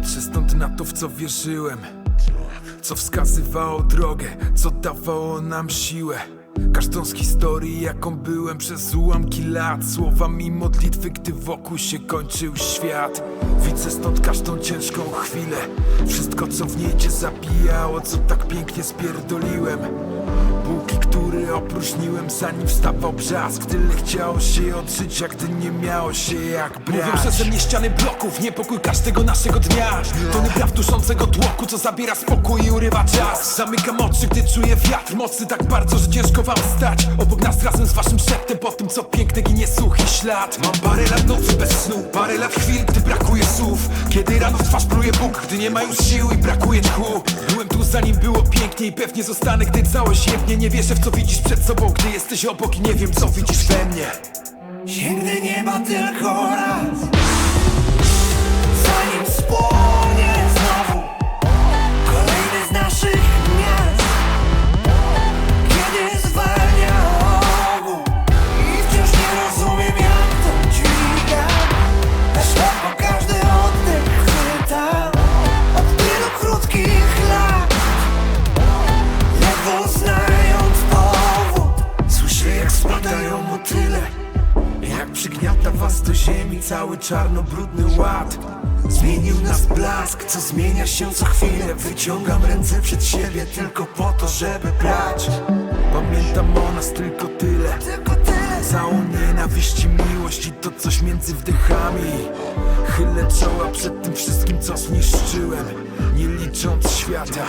Wyjdę stąd na to, w co wierzyłem. Co wskazywało drogę, co dawało nam siłę. Każdą z historii, jaką byłem przez ułamki lat. Słowami modlitwy, gdy wokół się kończył świat. Widzę stąd każdą ciężką chwilę Wszystko, co w niej cię zabijało, co tak pięknie spierdoliłem. Bułki, które opróżniłem, zanim wstawał brzask. Tyle chciało się od życia, gdy nie miało się jak brać. Mówią przeze mnie ściany bloków, niepokój każdego naszego dnia. Tony praw duszącego tłoku, co zabiera spokój i urywa czas. Zamykam oczy, gdy czuję wiatr mocny tak bardzo, że ciężko wam stać. Obok nas razem z waszym szeptem, po tym co piękne ginie suchy ślad. Mam parę lat nocy bez snu, parę lat chwil, gdy brakuje słów. Kiedy rano w twarz pluje Bóg, gdy nie ma już sił i brakuje tchu. Byłem tu zanim było pięknie i pewnie zostanę, gdy całość jebnie. Nie wierzę w co widzisz przed sobą, gdy jesteś obok i nie wiem co widzisz we mnie. Sięgnę nieba tylko raz Jak przygniata was do ziemi cały czarno-brudny ład. Zmienił nas blask, co zmienia się co chwilę. Wyciągam ręce przed siebie tylko po to, żeby brać. Pamiętam o nas tylko tyle. Tylko tyle. Całą nienawiść i miłość i to coś między wdechami Chylę czoła przed tym wszystkim co zniszczyłem Nie licząc świata,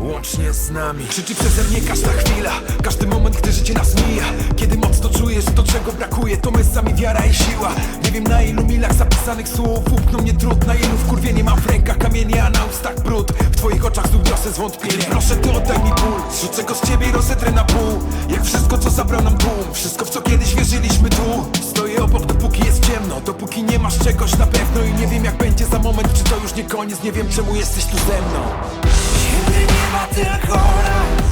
łącznie z nami. Krzyczy przeze mnie każda chwila Każdy moment, To my sami wiara i siła. Nie wiem na ilu milach zapisanych słów Upną mnie trud, na ilu wkurwienie mam w rękach kamienie A na ustach brud. W twoich oczach znów wiosę zwątpienie. Proszę ty oddaj mi ból. Rzucę go z ciebie i rozedrę na pół. Jak wszystko co zabrał nam tłum Wszystko w co kiedyś wierzyliśmy tu. Stoję obok dopóki jest ciemno. Dopóki nie masz czegoś na pewno I nie wiem jak będzie za moment Czy to już nie koniec. Nie wiem czemu jesteś tu ze mną. Sięgnę nieba tylko raz